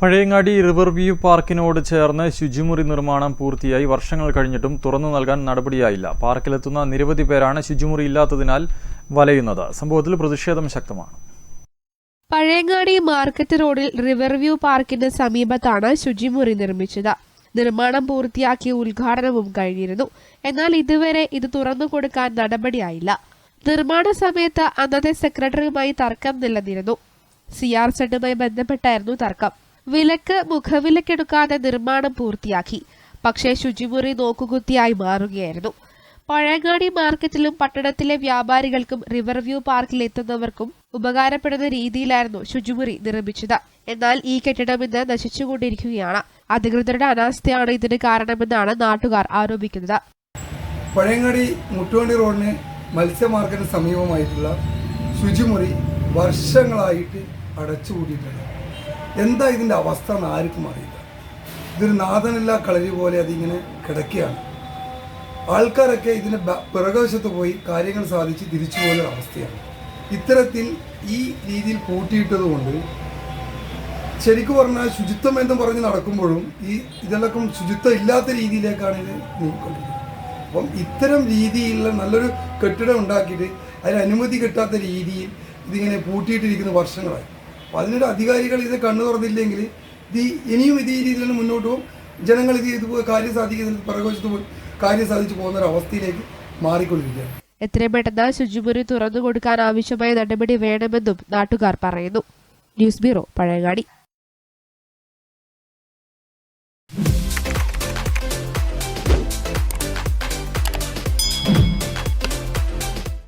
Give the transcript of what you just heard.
Pazhayangadi river view പാർക്കിനോട് ചേർന്ന് ശുചിമുറി നിർമ്മാണം പൂർത്തിയായി. വർഷങ്ങൾ കഴിഞ്ഞിട്ടും തുറന്നു നൽകാൻ നടപടിയായില്ല. പാർക്കിലെത്തുന്ന നിരവധി പേരാണ് ശുചിമുറി ഇല്ലാത്തതിനാൽ വലയുന്നത്. സംഭവത്തിൽ പ്രതിഷേധം ശക്തമാണ്. പഴയങ്ങാടി മാർക്കറ്റ് റോഡിൽ റിവർ വ്യൂ പാർക്കിന് സമീപത്താണ് ശുചിമുറി നിർമ്മിച്ചത്. നിർമ്മാണം പൂർത്തിയാക്കി ഉദ്ഘാടനവും കഴിഞ്ഞിരുന്നു. എന്നാൽ ഇതുവരെ ഇത് തുറന്നു കൊടുക്കാൻ നടപടിയായില്ല. നിർമ്മാണ സമയത്ത് അന്നത്തെ സെക്രട്ടറിയുമായി തർക്കം നിലനിരുന്നു സി ആർ സെഡുമായി ബന്ധപ്പെട്ടായിരുന്നു തർക്കം. വിലക്ക് മുഖവിലക്കെടുക്കാതെ നിർമ്മാണം പൂർത്തിയാക്കി. പക്ഷേ ശുചിമുറി നോക്കുകുത്തിയായി മാറുകയായിരുന്നു. പഴയങ്ങാടി മാർക്കറ്റിലും പട്ടണത്തിലെ വ്യാപാരികൾക്കും റിവർവ്യൂ പാർക്കിൽ എത്തുന്നവർക്കും ഉപകാരപ്പെടുന്ന രീതിയിലായിരുന്നു ശുചിമുറി നിർമ്മിച്ചത്. എന്നാൽ ഈ കെട്ടിടം ഇന്ന് നശിച്ചുകൊണ്ടിരിക്കുകയാണ്. അധികൃതരുടെ അനാസ്ഥയാണ് ഇതിന് കാരണമെന്നാണ് നാട്ടുകാർ ആരോപിക്കുന്നത്. പഴയങ്ങാടി മുട്ടുവണ്ടി റോഡിന് മത്സ്യ മാർക്കറ്റിന് സമീപമായിട്ടുള്ള ശുചിമുറി വർഷങ്ങളായിട്ട് അടച്ചുകൂട്ടിയിട്ടുണ്ട് എന്താ ഇതിന്റെ അവസ്ഥ എന്ന് ആർക്കും അറിയില്ല. ഇതൊരു നാഥനില്ല കളരി പോലെ അതിങ്ങനെ കിടക്കുകയാണ്. ആൾക്കാരൊക്കെ ഇതിന് പിറകവശത്ത് പോയി കാര്യങ്ങൾ സാധിച്ച് തിരിച്ചു പോകുന്ന അവസ്ഥയാണ്. ഇത്തരത്തിൽ ഈ രീതിയിൽ പൂട്ടിയിട്ടതുകൊണ്ട് ശരിക്കും പറഞ്ഞാൽ ശുചിത്വം എന്ന് പറഞ്ഞ് നടക്കുമ്പോഴും ഈ ഇതിലൊക്കെ ശുചിത്വം ഇല്ലാത്ത രീതിയിലേക്കാണ് ഇത് നീങ്ങിക്കൊണ്ടിരിക്കുന്നത്. അപ്പം ഇത്തരം രീതിയിലുള്ള നല്ലൊരു കെട്ടിടം ഉണ്ടാക്കിയിട്ട് അതിന് അനുമതി കിട്ടാത്ത രീതിയിൽ ഇതിങ്ങനെ പൂട്ടിയിട്ടിരിക്കുന്ന വർഷങ്ങളായി. അപ്പോൾ അതിനൊരു അധികാരികൾ ഇത് കണ്ണു തുറന്നില്ലെങ്കിൽ ഇത് ഇനിയും ഇതേ രീതിയിൽ മുന്നോട്ട് പോകും. ജനങ്ങൾ ഇത് ഇത് കാര്യം സാധിക്കുന്നതിൽ പിറകുവശത്ത് പോയി കാര്യം സാധിച്ചു പോകുന്ന ഒരു അവസ്ഥയിലേക്ക് മാറിക്കൊണ്ടിരിക്കുകയാണ്. എത്രയും പെട്ടെന്ന് ശുചിമുറി തുറന്നു കൊടുക്കാൻ ആവശ്യമായ നടപടി വേണമെന്നും നാട്ടുകാർ പറയുന്നു. News bureau Pazhayangadi.